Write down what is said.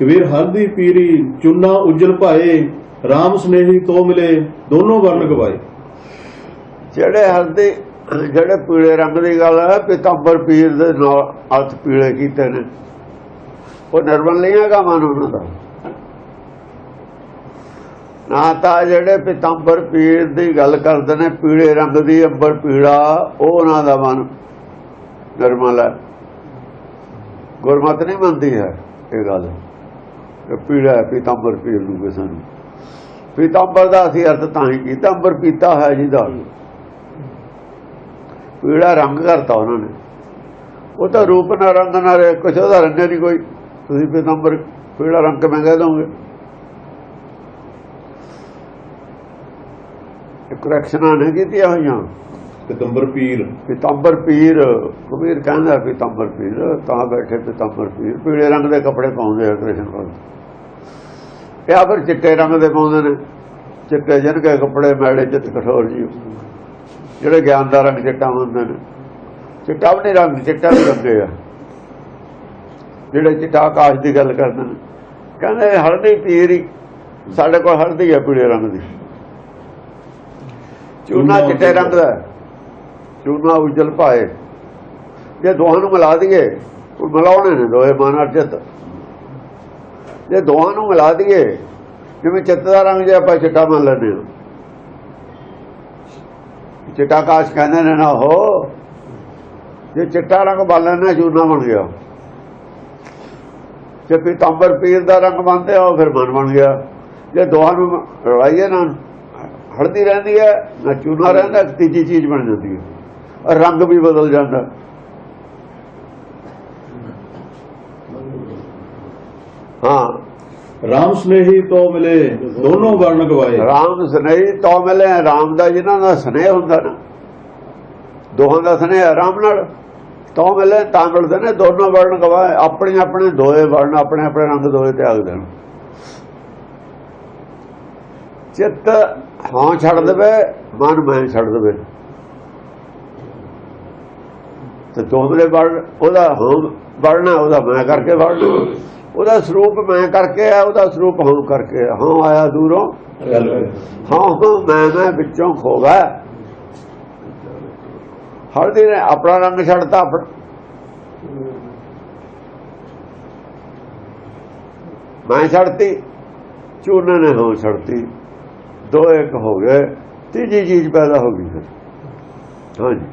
ਕਬੀਰ ਹਰਦੀ ਪੀਰੀ ਚੁੰਨਾ ਉਜਲ ਭਾਏ RAM ਸਨੇਹੀ ਤੋ ਮਿਲੇ, ਦੋਨੋਂ ਵਰਨ ਗਵਾਏ ਜਿਹੜੇ ਹਲਦੀ ਜਿਹੜੇ ਪੀਲੇ ਰੰਗ ਦੀ ਗੱਲ ਹੈ ਪਿਤੰਬਰ ਪੀਰ ਦੇ ਨਾਲ ਹੱਥ ਪੀਲੇ ਕੀਤੇ ਨੇ। ਉਹ ਨਰਮਲ ਨਹੀਂ ਹੈਗਾ ਮਨ ਉਹਨਾਂ ਦਾ। ਨਾ ਤਾਂ ਜਿਹੜੇ ਪਿਤੰਬਰ ਪੀਰ ਦੀ ਗੱਲ ਕਰਦੇ ਨੇ, ਪੀਲੇ ਰੰਗ ਦੀ ਅੰਬਰ ਪੀੜਾ ਉਹ ਉਹਨਾਂ ਦਾ ਮਨ ਨਰਮਲ ਹੈ। ਗੁਰਮਤ ਨਹੀਂ ਮੰਨਦੀ ਹੈ ਇਹ ਗੱਲ। ਪੀੜਾ ਹੈ, ਪਿਤੰਬਰ ਪੀਰ ਨੂੰ ਕਿਸੇ ਦਾ ਅਸੀਂ ਅਰਥ ਤਾਂ ਹੀ ਕੀਤਾ, ਅੰਬਰ ਪੀਤਾ ਹੈ ਜਿਹਦਾ ਪੀੜਾ ਰੰਗ ਕਰਤਾ ਉਹਨਾਂ ਨੇ। ਉਹ ਤਾਂ ਰੂਪ ਨਾਲ ਰੰਗ ਨਾ ਰੇ ਕੁਛ ਉਹਦਾ ਰੰਗ ਨਹੀਂ ਕੋਈ। ਤੁਸੀਂ ਪੀਤਾਂਬਰ ਪੀੜਾ ਰੰਗ ਕਿਵੇਂ ਕਹਿ ਦੋਗੇ? ਕਰੈਕਸ਼ਨਾਂ ਨੇ ਕੀਤੀਆਂ ਹੋਈਆਂ। ਪਿਤੰਬਰ ਪੀਰ। ਪਿਤੰਬਰ ਪੀਰ ਕਬੀਰ ਕਹਿੰਦਾ ਪਿਤੰਬਰ ਪੀਰ ਤਾਂ ਬੈਠੇ ਪਿਤੰਬਰ ਪੀਰ। ਪੀਲੇ ਰੰਗ ਦੇ ਕੱਪੜੇ ਪਾਉਂਦੇ ਆ ਕ੍ਰਿਸ਼ਨ ਭਗਤ ਇਹ ਫਿਰ ਚਿੱਟੇ ਰੰਗ ਦੇ ਪਾਉਂਦੇ ਨੇ। ਚਿੱਟੇ ਜਿਹਨ ਕੇ ਕੱਪੜੇ ਮੈਲੇ ਚਿੱਤ ਕਠੋਰ ਜੀ। ਜਿਹੜੇ ਗਿਆਨ ਦਾ ਰੰਗ ਚਿੱਟਾ ਹੁੰਦੇ ਨੇ। ਚਿੱਟਾ ਵੀ ਰੰਗ ਚਿੱਟਾ ਵੀ ਰੰਗੇ ਆ। ਜਿਹੜੇ ਚਿੱਟਾ ਆਕਾਸ਼ ਦੀ ਗੱਲ ਕਰਦੇ ਨੇ। ਕਹਿੰਦੇ ਹਲਦੀ ਪੀਰ ਹੀ ਸਾਡੇ ਕੋਲ ਹਲਦੀ ਹੈ ਪੀਲੇ ਰੰਗ ਦੀ। ਚੂਨਾ ਚਿੱਟੇ ਰੰਗ ਦਾ। ਚੂਨਾ ਉਜਲ ਪਾਏ। ਜੇ ਦੋਹਾਂ ਨੂੰ ਮਿਲਾ ਦਈਏ ਉਹ ਮਿਲਾਉਣੇ ਨੇ ਦੋਏ ਮਨ ਅਰ ਚਿੱਤ ਜੇ ਦੋਹਾਂ ਨੂੰ ਮਿਲਾ ਦਈਏ, ਜਿਵੇਂ ਚਿੱਤ ਦਾ ਰੰਗ ਜੇ ਆਪਾਂ ਚਿੱਟਾ ਮੰਨ ਲੈਂਦੇ ਹਾਂ। ਚਿੱਟਾ ਕਾਸ਼ ਕਹਿੰਦੇ ਨੇ ਨਾ ਹੋ ਜੇ ਚਿੱਟਾ ਰੰਗ ਬਣ ਲੈਣਾ ਚੂਨਾ ਬਣ ਗਿਆ। ਜੇ ਪੀਤਾਂਬਰ ਪੀਰ ਦਾ ਰੰਗ ਬਣਦੇ ਹੋ, ਫਿਰ ਮਨ ਬਣ ਗਿਆ। ਜੇ ਦੋਹਾਂ ਨੂੰ ਰਲਾਈਏ ਨਾ ਹੜਦੀ ਰਹਿੰਦੀ ਹੈ, ਨਾ ਚੂਨਾ ਰਹਿੰਦਾ, ਤੀਜੀ ਚੀਜ਼ ਬਣ ਜਾਂਦੀ ਹੈ। ਰੰਗ ਵੀ ਬਦਲ ਜਾਂਦਾ। ਹਾਂ। RAM ਸਨੇਹੀ ਤੋ ਮਿਲੇ ਦੋਨੋਂ ਵਰਨ ਗਵਾਏ। ਰਾਮ ਸਨੇਹੀ ਤੋਂ ਮਿਲੇ ਰਾਮ ਦਾ ਜਿਨ੍ਹਾਂ ਦਾ ਸਨੇਹ ਹੁੰਦਾ ਨਾ ਦੋਹਾਂ ਦਾ ਸਨੇਹ ਰਾਮ ਨਾਲ। ਤੋਂ ਮਿਲੇ ਤਾਂ ਮਿਲਦੇ ਨੇ ਦੋਨੋਂ ਵਰਣ ਗਵਾਏ ਆਪਣੇ ਆਪਣੇ ਦੋਏ ਵਰਣ ਆਪਣੇ ਆਪਣੇ ਰੰਗ ਦੋਏ ਤਿਆਗ ਦੇਣ। ਚਿੱਤ ਹਾਂ ਛੱਡ ਦੇਵੇ ਮਨ ਮੈਂ ਛੱਡ ਦੇਵੇ। ਤੇ ਦੋਵੇਂ ਵਰਣ ਉਹਦਾ ਹਾਂ ਵਰਣਾ ਉਹਦਾ ਮੈਂ ਕਰਕੇ ਵਰਣਾ ਉਹਦਾ ਸਰੂਪ ਮੈਂ ਕਰਕੇ ਆ ਉਹਦਾ ਸਰੂਪ ਹਾਂ ਕਰਕੇ। ਹਾਂ ਆਇਆ ਦੂਰੋਂ। ਹਾਂ। ਹਾਂ ਮੈਂ ਮੈਂ ਵਿੱਚੋਂ ਖੋ ਗਿਆ। ਹਲਦੀ ਨੇ ਆਪਣਾ ਰੰਗ ਆਪਣਾ ਮੈਂ ਛੱਡਤੀ ਚੂਨੇ ਨੇ ਹੋ ਛੱਡਤੀ। ਦੋ ਇੱਕ ਹੋ ਗਏ ਤੀਜੀ ਚੀਜ਼ ਪੈਦਾ ਹੋ ਗਈ ਫਿਰ। ਹਾਂਜੀ।